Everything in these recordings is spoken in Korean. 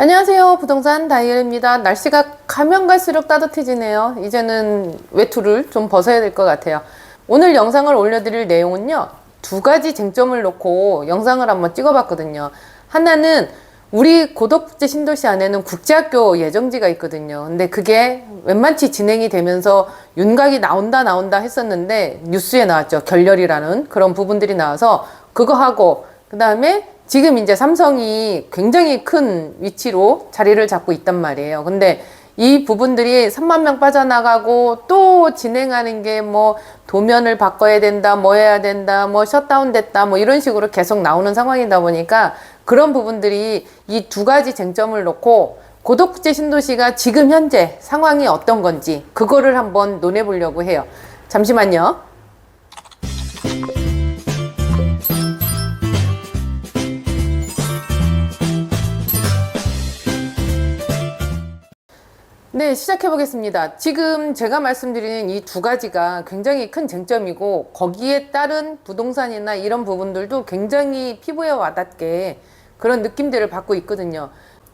안녕하세요. 부동산 다이얼입니다. 날씨가 가면 갈수록 따뜻해지네요. 이제는 외투를 좀 벗어야 될 것 같아요. 오늘 영상을 올려드릴 내용은요. 두 가지 쟁점을 놓고 영상을 한번 찍어봤거든요. 하나는 우리 고덕국제 신도시 안에는 국제학교 예정지가 있거든요. 근데 그게 웬만치 진행이 되면서 윤곽이 나온다 나온다 했었는데 뉴스에 나왔죠. 결렬이라는 그런 부분들이 나와서 그거 하고 그 다음에 지금 이제 삼성이 굉장히 큰 위치로 자리를 잡고 있단 말이에요. 근데 이 부분들이 3만 명 빠져나가고 또 진행하는 게 뭐 도면을 바꿔야 된다, 뭐 해야 된다, 뭐 셧다운 됐다, 뭐 이런 식으로 계속 나오는 상황이다 보니까 그런 부분들이 이 두 가지 쟁점을 놓고 고덕국제 신도시가 지금 현재 상황이 어떤 건지 그거를 한번 논해 보려고 해요. 잠시만요. 네, 시작해 보겠습니다. 지금 제가 말씀드리는 이 두 가지가 굉장히 큰 쟁점이고 거기에 따른 부동산이나 이런 부분들도 굉장히 피부에 와닿게 그런 느낌들을 받고 있거든요.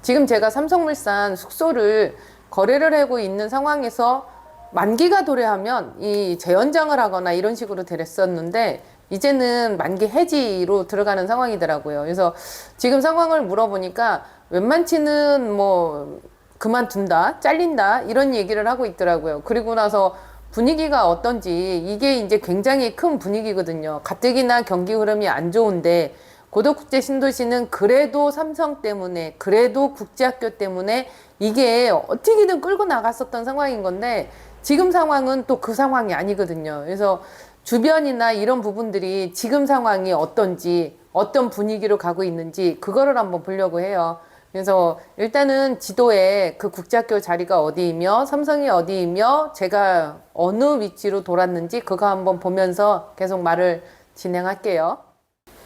지금 제가 삼성물산 숙소를 거래를 하고 있는 상황에서 만기가 도래하면 이 재연장을 하거나 이런 식으로 됐었는데 이제는 만기 해지로 들어가는 상황이더라고요. 그래서 지금 상황을 물어보니까 웬만치는 뭐 그만둔다, 잘린다, 이런 얘기를 하고 있더라고요. 그리고 나서 분위기가 어떤지, 이게 이제 굉장히 큰 분위기거든요. 가뜩이나 경기 흐름이 안 좋은데, 고덕국제 신도시는 그래도 삼성 때문에, 그래도 국제학교 때문에 이게 어떻게든 끌고 나갔었던 상황인 건데, 지금 상황은 또 그 상황이 아니거든요. 그래서 주변이나 이런 부분들이 지금 상황이 어떤지, 어떤 분위기로 가고 있는지, 그거를 한번 보려고 해요. 그래서 일단은 지도에 그 국제학교 자리가 어디이며 삼성이 어디이며 제가 어느 위치로 돌았는지 그거 한번 보면서 계속 말을 진행할게요.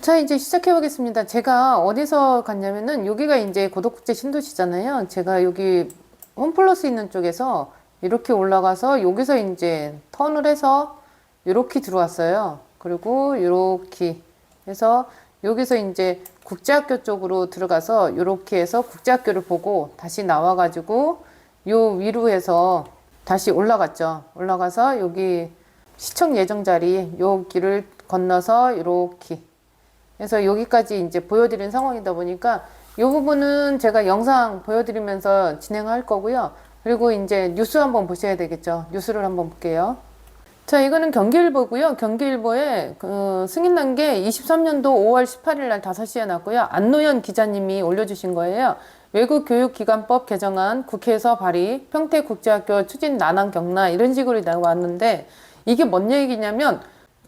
자, 이제 시작해 보겠습니다. 제가 어디서 갔냐면은 여기가 이제 고덕국제 신도시잖아요. 제가 여기 홈플러스 있는 쪽에서 이렇게 올라가서 여기서 이제 턴을 해서 이렇게 들어왔어요. 그리고 이렇게 해서 여기서 이제 국제학교 쪽으로 들어가서 이렇게 해서 국제학교를 보고 다시 나와가지고 요 위로 해서 다시 올라갔죠. 올라가서 여기 시청 예정 자리 요 길을 건너서 이렇게 해서 여기까지 이제 보여드린 상황이다 보니까 이 부분은 제가 영상 보여드리면서 진행할 거고요. 그리고 이제 뉴스 한번 보셔야 되겠죠. 뉴스를 한번 볼게요. 자, 이거는 경기일보고요. 경기일보에 그 승인 난 게 23년도 5월 18일 날 5시에 났고요. 안노현 기자님이 올려주신 거예요. 외국교육기관법 개정안 국회에서 발의, 평택국제학교 추진 난항 경나 이런 식으로 나왔는데 이게 뭔 얘기냐면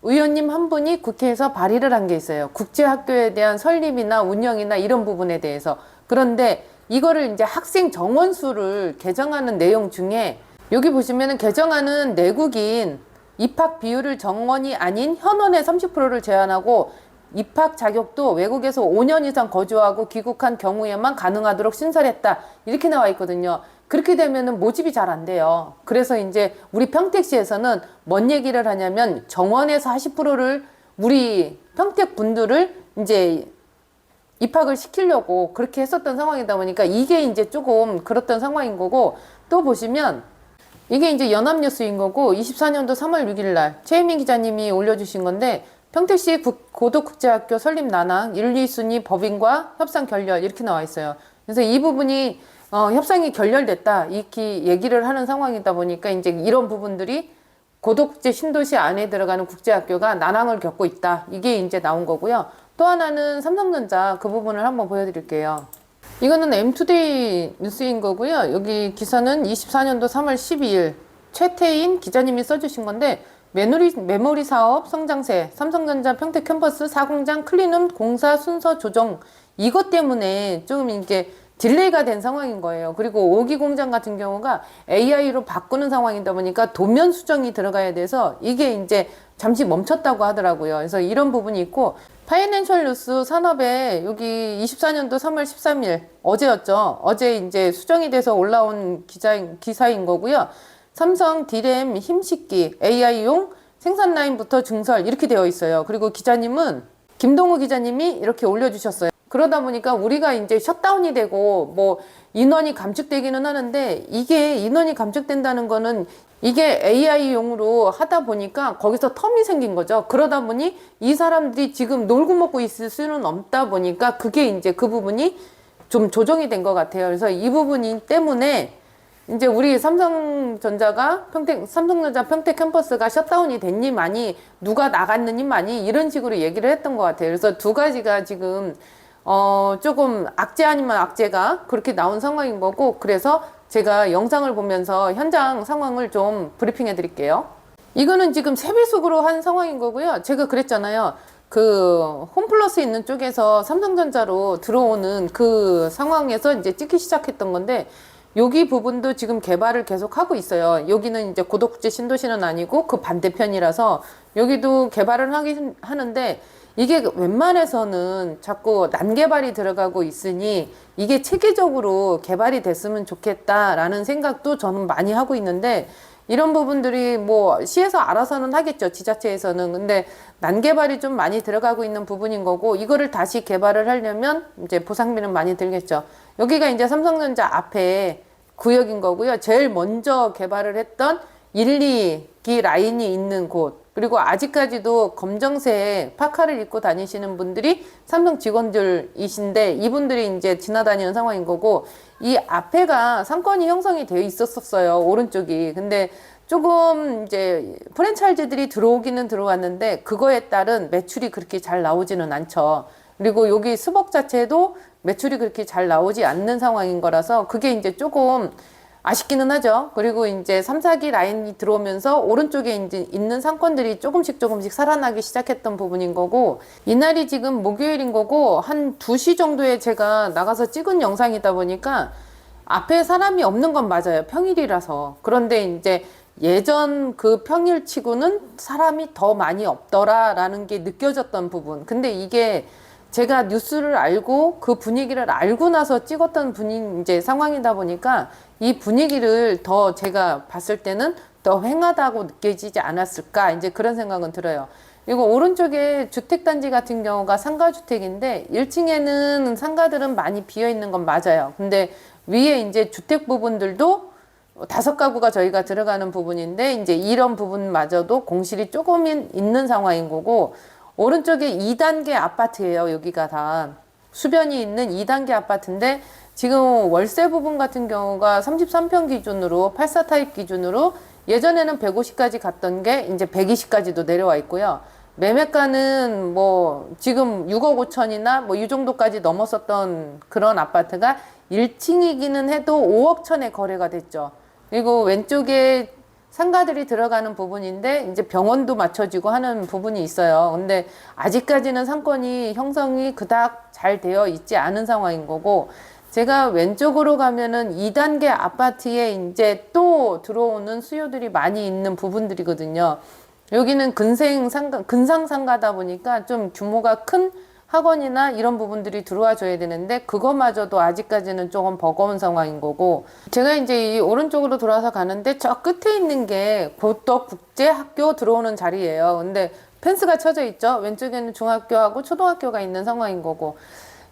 의원님 한 분이 국회에서 발의를 한 게 있어요. 국제학교에 대한 설립이나 운영이나 이런 부분에 대해서. 그런데 이거를 이제 학생 정원수를 개정하는 내용 중에 여기 보시면은 개정안은 내국인 입학 비율을 정원이 아닌 현원의 30%를 제한하고 입학 자격도 외국에서 5년 이상 거주하고 귀국한 경우에만 가능하도록 신설했다. 이렇게 나와 있거든요. 그렇게 되면은 모집이 잘 안 돼요. 그래서 이제 우리 평택시에서는 뭔 얘기를 하냐면 정원에서 40%를 우리 평택 분들을 이제 입학을 시키려고 그렇게 했었던 상황이다 보니까 이게 이제 조금 그렇던 상황인 거고 또 보시면 이게 이제 연합뉴스인 거고 24년도 3월 6일 날 최혜민 기자님이 올려주신 건데 평택시 국- 고도국제학교 설립 난항 1, 2순위 법인과 협상 결렬 이렇게 나와 있어요. 그래서 이 부분이 어, 협상이 결렬됐다 이렇게 얘기를 하는 상황이다 보니까 이제 이런 부분들이 고도국제 신도시 안에 들어가는 국제학교가 난항을 겪고 있다. 이게 이제 나온 거고요. 또 하나는 삼성전자 그 부분을 한번 보여드릴게요. 이거는 M2데이 뉴스인 거고요. 여기 기사는 24년도 3월 12일 최태인 기자님이 써주신 건데 메모리, 메모리 사업 성장세 삼성전자 평택 캠퍼스 사공장 클린룸 공사 순서 조정 이것 때문에 좀 이게 딜레이가 된 상황인 거예요. 그리고 오기 공장 같은 경우가 AI로 바꾸는 상황이다 보니까 도면 수정이 들어가야 돼서 이게 이제 잠시 멈췄다고 하더라고요. 그래서 이런 부분이 있고 파이낸셜 뉴스 산업에 여기 24년도 3월 13일 어제였죠. 어제 이제 수정이 돼서 올라온 기자 기사인 거고요. 삼성 디램 힘식기 AI용 생산 라인부터 증설 이렇게 되어 있어요. 그리고 기자님은 김동우 기자님이 이렇게 올려주셨어요. 그러다 보니까 우리가 이제 셧다운이 되고 뭐 인원이 감축되기는 하는데 이게 인원이 감축된다는 거는 이게 AI용으로 하다 보니까 거기서 텀이 생긴 거죠. 그러다 보니 이 사람들이 지금 놀고 먹고 있을 수는 없다 보니까 그게 이제 그 부분이 좀 조정이 된 것 같아요. 그래서 이 부분이 때문에 이제 우리 삼성전자가 평택 삼성전자 평택 캠퍼스가 셧다운이 됐니 많이 누가 나갔느니 많이 이런 식으로 얘기를 했던 것 같아요. 그래서 두 가지가 지금 어 조금 악재 아니면 악재가 그렇게 나온 상황인 거고 그래서 제가 영상을 보면서 현장 상황을 좀 브리핑해 드릴게요. 이거는 지금 세배속으로 한 상황인 거고요. 제가 그랬잖아요. 그 홈플러스 있는 쪽에서 삼성전자로 들어오는 그 상황에서 이제 찍기 시작했던 건데 여기 부분도 지금 개발을 계속 하고 있어요. 여기는 이제 고덕국제 신도시는 아니고 그 반대편이라서 여기도 개발을 하긴 하는데 이게 웬만해서는 자꾸 난개발이 들어가고 있으니 이게 체계적으로 개발이 됐으면 좋겠다라는 생각도 저는 많이 하고 있는데 이런 부분들이 뭐 시에서 알아서는 하겠죠 지자체에서는. 근데 난개발이 좀 많이 들어가고 있는 부분인 거고 이거를 다시 개발을 하려면 이제 보상비는 많이 들겠죠. 여기가 이제 삼성전자 앞에 구역인 거고요. 제일 먼저 개발을 했던 1, 2기 라인이 있는 곳 그리고 아직까지도 검정색 파카를 입고 다니시는 분들이 삼성 직원들이신데 이분들이 이제 지나다니는 상황인 거고 이 앞에가 상권이 형성이 되어 있었었어요 오른쪽이. 근데 조금 이제 프랜차이즈들이 들어오기는 들어왔는데 그거에 따른 매출이 그렇게 잘 나오지는 않죠. 그리고 여기 수복 자체도 매출이 그렇게 잘 나오지 않는 상황인 거라서 그게 이제 조금 아쉽기는 하죠. 그리고 이제 3, 4기 라인이 들어오면서 오른쪽에 이제 있는 상권들이 조금씩 조금씩 살아나기 시작했던 부분인 거고, 이날이 지금 목요일인 거고, 한 2시 정도에 제가 나가서 찍은 영상이다 보니까 앞에 사람이 없는 건 맞아요. 평일이라서. 그런데 이제 예전 그 평일 치고는 사람이 더 많이 없더라라는 게 느껴졌던 부분. 근데 이게 제가 뉴스를 알고 그 분위기를 알고 나서 찍었던 분위 이제 상황이다 보니까 이 분위기를 더 제가 봤을 때는 더 횡하다고 느껴지지 않았을까 이제 그런 생각은 들어요. 이거 오른쪽에 주택단지 같은 경우가 상가주택인데 1층에는 상가들은 많이 비어 있는 건 맞아요. 근데 위에 이제 주택 부분들도 다섯 가구가 저희가 들어가는 부분인데 이제 이런 부분마저도 공실이 조금 있는 상황인 거고 오른쪽에 2단계 아파트예요. 여기가 다 수변이 있는 2단계 아파트인데 지금 월세 부분 같은 경우가 33평 기준으로 84 타입 기준으로 예전에는 150까지 갔던 게 이제 120까지도 내려와 있고요. 매매가는 뭐 지금 6억 5천이나 뭐 이 정도까지 넘었었던 그런 아파트가 1층이기는 해도 5억 천에 거래가 됐죠. 그리고 왼쪽에 상가들이 들어가는 부분인데 이제 병원도 맞춰지고 하는 부분이 있어요. 근데 아직까지는 상권이 형성이 그닥 잘 되어 있지 않은 상황인 거고 제가 왼쪽으로 가면은 2단계 아파트에 이제 또 들어오는 수요들이 많이 있는 부분들이거든요. 여기는 근생 상가, 근상 상가다 보니까 좀 규모가 큰 학원이나 이런 부분들이 들어와 줘야 되는데 그거마저도 아직까지는 조금 버거운 상황인 거고 제가 이제 이 오른쪽으로 돌아서 가는데 저 끝에 있는 게 고덕 국제 학교 들어오는 자리예요. 근데 펜스가 쳐져 있죠. 왼쪽에는 중학교하고 초등학교가 있는 상황인 거고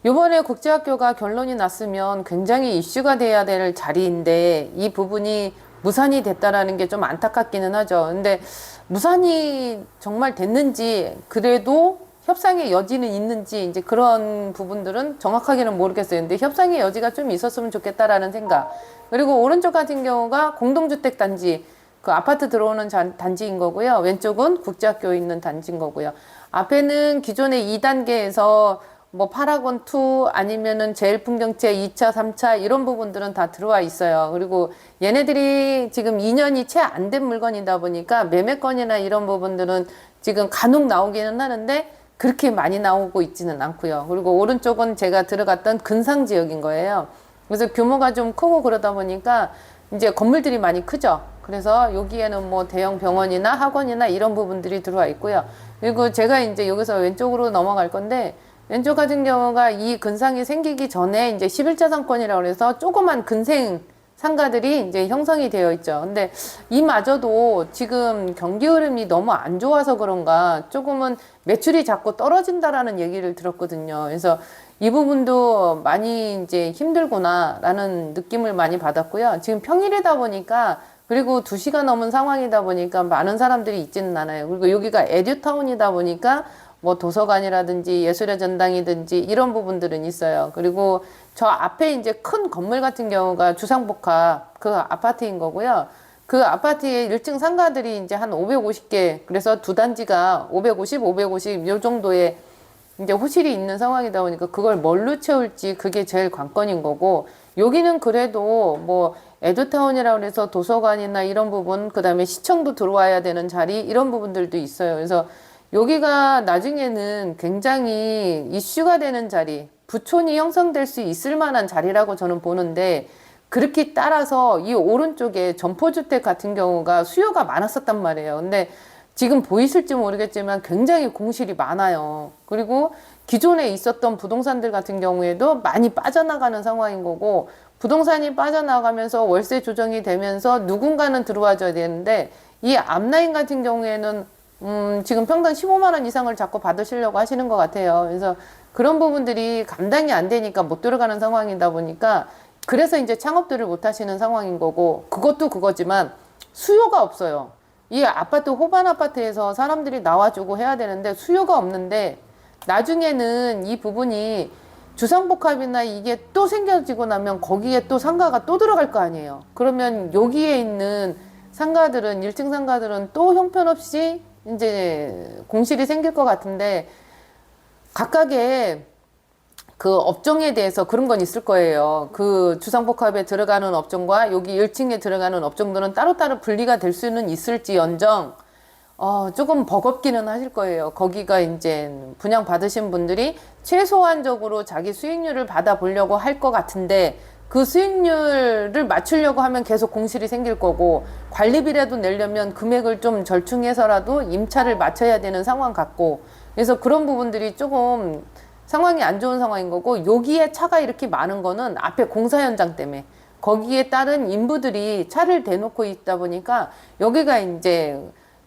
요번에 국제학교가 결론이 났으면 굉장히 이슈가 돼야 될 자리인데 이 부분이 무산이 됐다라는 게 좀 안타깝기는 하죠. 근데 무산이 정말 됐는지 그래도 협상의 여지는 있는지 이제 그런 부분들은 정확하게는 모르겠어요. 근데 협상의 여지가 좀 있었으면 좋겠다라는 생각. 그리고 오른쪽 같은 경우가 공동주택 단지 그 아파트 들어오는 자, 단지인 거고요. 왼쪽은 국제학교 있는 단지인 거고요. 앞에는 기존의 2단계에서 뭐 파라곤 2 아니면은 제일 풍경채 2차, 3차 이런 부분들은 다 들어와 있어요. 그리고 얘네들이 지금 2년이 채 안 된 물건이다 보니까 매매권이나 이런 부분들은 지금 간혹 나오기는 하는데 그렇게 많이 나오고 있지는 않고요. 그리고 오른쪽은 제가 들어갔던 근상 지역인 거예요. 그래서 규모가 좀 크고 그러다 보니까 이제 건물들이 많이 크죠. 그래서 여기에는 뭐 대형 병원이나 학원이나 이런 부분들이 들어와 있고요. 그리고 제가 이제 여기서 왼쪽으로 넘어갈 건데 왼쪽 같은 경우가 이 근상이 생기기 전에 이제 11자 상권이라고 해서 조그만 근생 상가들이 이제 형성이 되어 있죠. 근데 이마저도 지금 경기 흐름이 너무 안 좋아서 그런가 조금은 매출이 자꾸 떨어진다라는 얘기를 들었거든요. 그래서 이 부분도 많이 이제 힘들구나라는 느낌을 많이 받았고요. 지금 평일이다 보니까 그리고 2시가 넘은 상황이다 보니까 많은 사람들이 있지는 않아요. 그리고 여기가 에듀타운이다 보니까 뭐 도서관이라든지 예술의 전당이든지 이런 부분들은 있어요. 그리고 저 앞에 이제 큰 건물 같은 경우가 주상복합 그 아파트인 거고요. 그 아파트에 1층 상가들이 이제 한 550개 그래서 두 단지가 550, 550 요 정도의 이제 호실이 있는 상황이다 보니까 그걸 뭘로 채울지 그게 제일 관건인 거고 여기는 그래도 뭐 에듀타운이라고 해서 도서관이나 이런 부분 그다음에 시청도 들어와야 되는 자리 이런 부분들도 있어요. 그래서 여기가 나중에는 굉장히 이슈가 되는 자리, 부촌이 형성될 수 있을 만한 자리라고 저는 보는데 그렇게 따라서 이 오른쪽에 점포주택 같은 경우가 수요가 많았었단 말이에요. 근데 지금 보이실지 모르겠지만 굉장히 공실이 많아요. 그리고 기존에 있었던 부동산들 같은 경우에도 많이 빠져나가는 상황인 거고 부동산이 빠져나가면서 월세 조정이 되면서 누군가는 들어와줘야 되는데 이 앞라인 같은 경우에는 음, 지금 평당 15만 원 이상을 자꾸 받으시려고 하시는 것 같아요. 그래서 그런 부분들이 감당이 안 되니까 못 들어가는 상황이다 보니까 그래서 이제 창업들을 못 하시는 상황인 거고 그것도 그거지만 수요가 없어요. 이 아파트 호반 아파트에서 사람들이 나와주고 해야 되는데 수요가 없는데 나중에는 이 부분이 주상복합이나 이게 또 생겨지고 나면 거기에 또 상가가 또 들어갈 거 아니에요. 그러면 여기에 있는 상가들은 1층 상가들은 또 형편없이 이제 공실이 생길 것 같은데 각각의 그 업종에 대해서 그런 건 있을 거예요. 그 주상복합에 들어가는 업종과 여기 1층에 들어가는 업종들은 따로따로 분리가 될 수는 있을지언정 어, 조금 버겁기는 하실 거예요. 거기가 이제 분양 받으신 분들이 최소한적으로 자기 수익률을 받아 보려고 할 것 같은데 그 수익률을 맞추려고 하면 계속 공실이 생길 거고 관리비라도 내려면 금액을 좀 절충해서라도 임차를 맞춰야 되는 상황 같고 그래서 그런 부분들이 조금 상황이 안 좋은 상황인 거고 여기에 차가 이렇게 많은 거는 앞에 공사 현장 때문에 거기에 따른 인부들이 차를 대놓고 있다 보니까 여기가 이제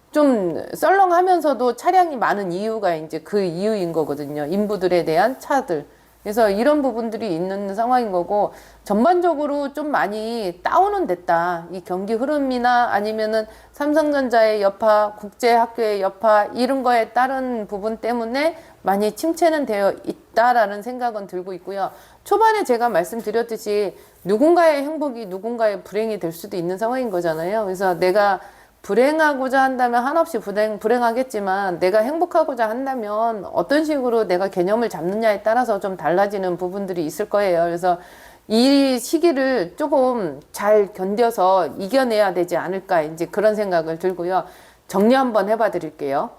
좀 썰렁하면서도 차량이 많은 이유가 이제 그 이유인 거거든요. 인부들에 대한 차들. 그래서 이런 부분들이 있는 상황인 거고 전반적으로 좀 많이 다운은 됐다. 이 경기 흐름이나 아니면은 삼성전자의 여파, 국제학교의 여파 이런 거에 따른 부분 때문에 많이 침체는 되어 있다라는 생각은 들고 있고요. 초반에 제가 말씀드렸듯이 누군가의 행복이 누군가의 불행이 될 수도 있는 상황인 거잖아요. 그래서 내가 불행하고자 한다면 한없이 불행, 불행하겠지만 내가 행복하고자 한다면 어떤 식으로 내가 개념을 잡느냐에 따라서 좀 달라지는 부분들이 있을 거예요. 그래서 이 시기를 조금 잘 견뎌서 이겨내야 되지 않을까 이제 그런 생각을 들고요. 정리 한번 해봐 드릴게요.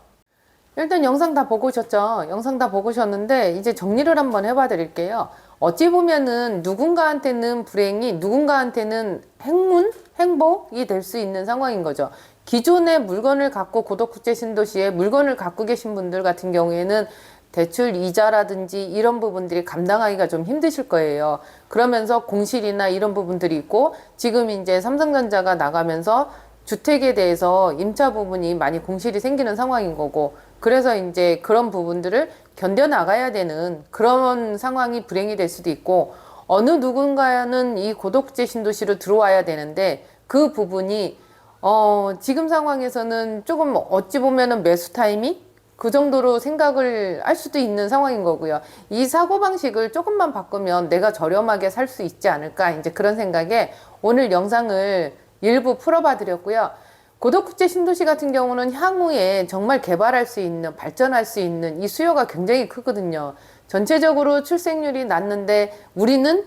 일단 영상 다 보고 오셨죠? 영상 다 보고 오셨는데 이제 정리를 한번 해봐 드릴게요. 어찌 보면은 누군가한테는 불행이 누군가한테는 행운, 행복이 될 수 있는 상황인 거죠. 기존의 물건을 갖고 고덕국제 신도시에 물건을 갖고 계신 분들 같은 경우에는 대출 이자라든지 이런 부분들이 감당하기가 좀 힘드실 거예요. 그러면서 공실이나 이런 부분들이 있고 지금 이제 삼성전자가 나가면서 주택에 대해서 임차 부분이 많이 공실이 생기는 상황인 거고 그래서 이제 그런 부분들을 견뎌 나가야 되는 그런 상황이 불행이 될 수도 있고 어느 누군가는 이 고독제 신도시로 들어와야 되는데 그 부분이 어 지금 상황에서는 조금 어찌 보면은 매수 타이밍 그 정도로 생각을 할 수도 있는 상황인 거고요. 이 사고방식을 조금만 바꾸면 내가 저렴하게 살 수 있지 않을까 이제 그런 생각에 오늘 영상을 일부 풀어봐 드렸고요. 고덕국제 신도시 같은 경우는 향후에 정말 개발할 수 있는 발전할 수 있는 이 수요가 굉장히 크거든요. 전체적으로 출생률이 낮는데 우리는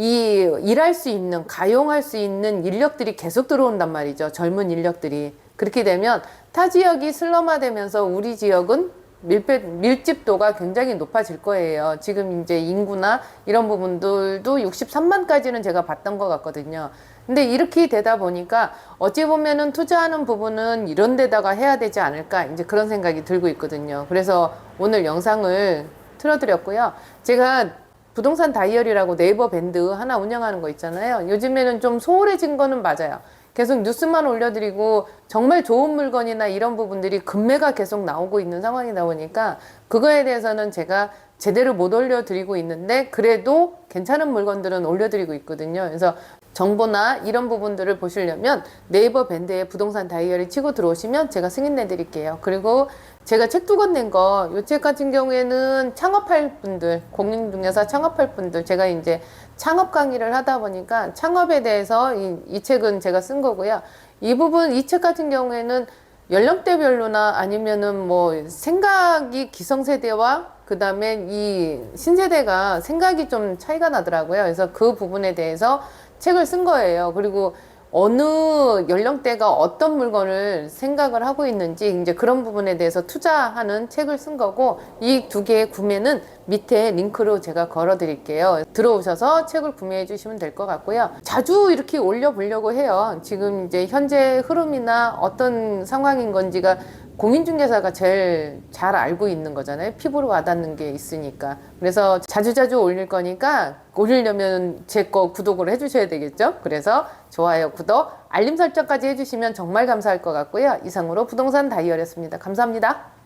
이 일할 수 있는 가용할 수 있는 인력들이 계속 들어온단 말이죠. 젊은 인력들이 그렇게 되면 타 지역이 슬럼화되면서 우리 지역은 밀배, 밀집도가 굉장히 높아질 거예요. 지금 이제 인구나 이런 부분들도 63만까지는 제가 봤던 것 같거든요. 근데 이렇게 되다 보니까 어찌 보면은 투자하는 부분은 이런 데다가 해야 되지 않을까 이제 그런 생각이 들고 있거든요. 그래서 오늘 영상을 틀어드렸고요. 제가 부동산 다이어리라고 네이버 밴드 하나 운영하는 거 있잖아요. 요즘에는 좀 소홀해진 거는 맞아요. 계속 뉴스만 올려드리고 정말 좋은 물건이나 이런 부분들이 금매가 계속 나오고 있는 상황이다 보니까 그거에 대해서는 제가 제대로 못 올려드리고 있는데 그래도 괜찮은 물건들은 올려드리고 있거든요. 그래서 정보나 이런 부분들을 보시려면 네이버 밴드에 부동산 다이어리 치고 들어오시면 제가 승인내 드릴게요. 그리고 제가 책 두 권 낸 거, 이책 같은 경우에는 창업할 분들, 공인중개사 창업할 분들, 제가 이제 창업 강의를 하다 보니까 창업에 대해서 이, 이 책은 제가 쓴 거고요. 이 부분, 이 책 같은 경우에는 연령대별로나 아니면은 뭐 생각이 기성세대와 그 다음에 이 신세대가 생각이 좀 차이가 나더라고요. 그래서 그 부분에 대해서 책을 쓴 거예요. 그리고 어느 연령대가 어떤 물건을 생각을 하고 있는지 이제 그런 부분에 대해서 투자하는 책을 쓴 거고 이 두 개의 구매는 밑에 링크로 제가 걸어 드릴게요. 들어오셔서 책을 구매해 주시면 될 것 같고요. 자주 이렇게 올려 보려고 해요. 지금 이제 현재 흐름이나 어떤 상황인 건지가 공인중개사가 제일 잘 알고 있는 거잖아요. 피부로 와닿는 게 있으니까. 그래서 자주자주 올릴 거니까 올리려면 제 거 구독을 해주셔야 되겠죠. 그래서 좋아요, 구독, 알림 설정까지 해주시면 정말 감사할 것 같고요. 이상으로 부동산 다이어리였습니다. 감사합니다.